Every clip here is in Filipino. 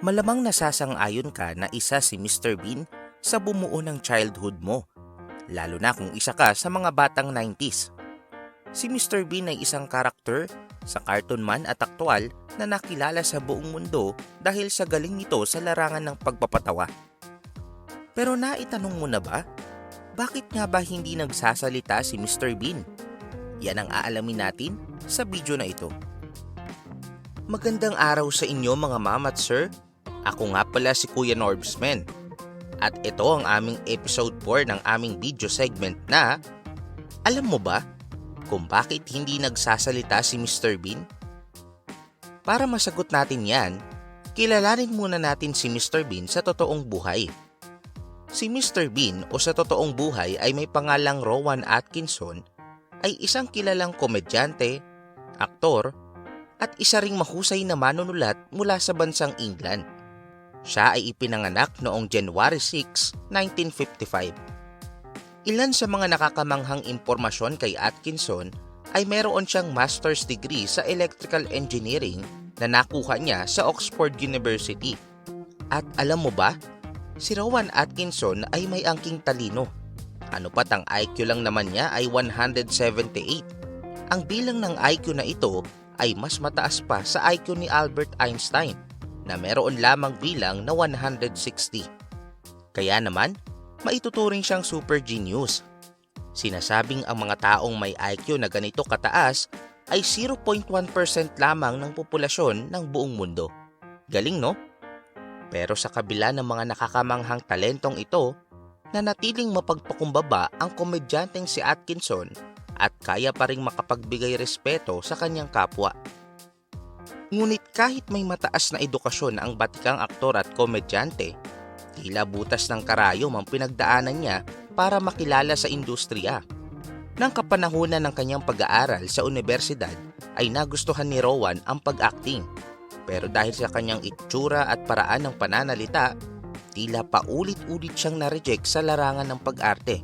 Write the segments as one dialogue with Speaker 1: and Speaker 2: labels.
Speaker 1: Malamang nasasang-ayon ka na isa si Mr. Bean sa bumuo ng childhood mo, lalo na kung isa ka sa mga batang 90s. Si Mr. Bean ay isang karakter sa cartoon man at aktwal na nakilala sa buong mundo dahil sa galing nito sa larangan ng pagpapatawa. Pero naitanong mo na ba? Bakit nga ba hindi nagsasalita si Mr. Bean? Yan ang aalamin natin sa video na ito. Magandang araw sa inyo mga ma'am at sir. Ako nga pala si Kuya Norbsman. At ito ang aming episode 4 ng aming video segment na Alam mo ba kung bakit hindi nagsasalita si Mr. Bean? Para masagot natin yan, kilalanin muna natin si Mr. Bean sa totoong buhay. Si Mr. Bean o sa totoong buhay ay may pangalang Rowan Atkinson ay isang kilalang komedyante, aktor, at isa ring mahusay na manunulat mula sa bansang England. Siya ay ipinanganak noong January 6, 1955. Ilan sa mga nakakamanghang impormasyon kay Atkinson ay meron siyang master's degree sa electrical engineering na nakuha niya sa Oxford University. At alam mo ba, si Rowan Atkinson ay may angking talino. Ano pat ang IQ lang naman niya ay 178. Ang bilang ng IQ na ito ay mas mataas pa sa IQ ni Albert Einstein na meron lamang bilang na 160. Kaya naman, maituturing siyang super genius. Sinasabing ang mga taong may IQ na ganito kataas ay 0.1% lamang ng populasyon ng buong mundo. Galing no? Pero sa kabila ng mga nakakamanghang talentong ito, nanatiling mapagpakumbaba ang komedyanteng si Atkinson at kaya pa ring makapagbigay respeto sa kanyang kapwa. Ngunit kahit may mataas na edukasyon ang batikang aktor at komedyante, tila butas ng karayom ang pinagdaanan niya para makilala sa industriya. Nang kapanahunan ng kanyang pag-aaral sa universidad ay nagustuhan ni Rowan ang pag-acting. Pero dahil sa kanyang itsura at paraan ng pananalita, tila paulit-ulit siyang na-reject sa larangan ng pag-arte.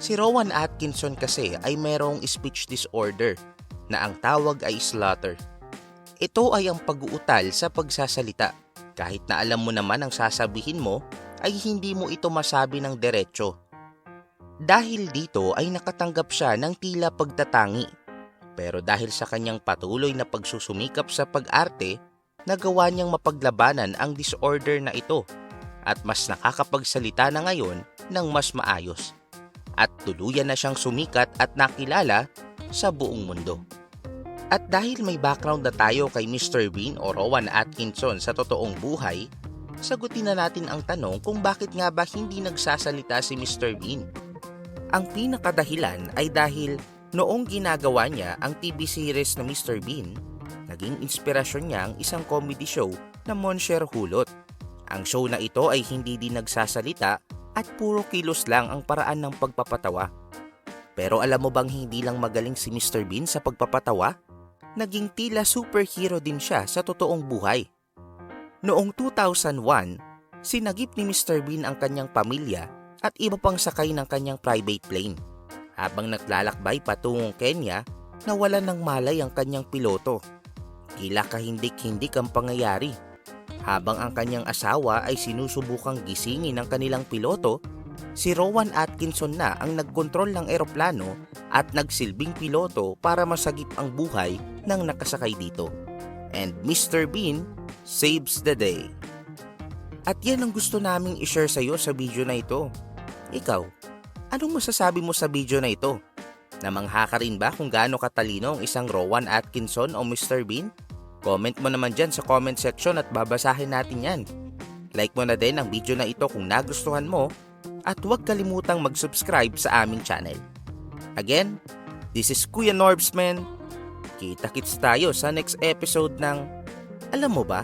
Speaker 1: Si Rowan Atkinson kasi ay mayroong speech disorder na ang tawag ay slaughter. Ito ay ang pag-uutal sa pagsasalita. Kahit na alam mo naman ang sasabihin mo, ay hindi mo ito masabi ng diretsyo. Dahil dito ay nakatanggap siya ng tila pagtatangi. Pero dahil sa kanyang patuloy na pagsusumikap sa pag-arte, nagawa niyang mapaglabanan ang disorder na ito at mas nakakapagsalita na ngayon ng mas maayos. At tuluyan na siyang sumikat at nakilala sa buong mundo. At dahil may background na tayo kay Mr. Bean o Rowan Atkinson sa totoong buhay, sagutin na natin ang tanong kung bakit nga ba hindi nagsasalita si Mr. Bean. Ang pinakadahilan ay dahil noong ginagawa niya ang TV series na Mr. Bean, naging inspirasyon niya ang isang comedy show na Monsieur Hulot. Ang show na ito ay hindi din nagsasalita at puro kilos lang ang paraan ng pagpapatawa. Pero alam mo bang hindi lang magaling si Mr. Bean sa pagpapatawa? Naging tila superhero din siya sa totoong buhay. Noong 2001, sinagip ni Mr. Bean ang kanyang pamilya at iba pang sakay ng kanyang private plane. Habang naglalakbay patungong Kenya, nawalan ng malay ang kanyang piloto. Tila kahindik-hindik ang pangyayari. Habang ang kanyang asawa ay sinusubukang gisingin ng kanilang piloto, si Rowan Atkinson na ang nagkontrol ng eroplano at nagsilbing piloto para masagip ang buhay ng nakasakay dito. And Mr. Bean saves the day. At yan ang gusto naming ishare sa iyo sa video na ito. Ikaw, anong masasabi mo sa video na ito? Namangha ka rin ba kung gaano katalino ang isang Rowan Atkinson o Mr. Bean? Comment mo naman dyan sa comment section at babasahin natin yan. Like mo na din ang video na ito kung nagustuhan mo at huwag kalimutang mag-subscribe sa aming channel. Again, this is Kuya Norbsman. Kita-kits tayo sa next episode ng Alam mo ba?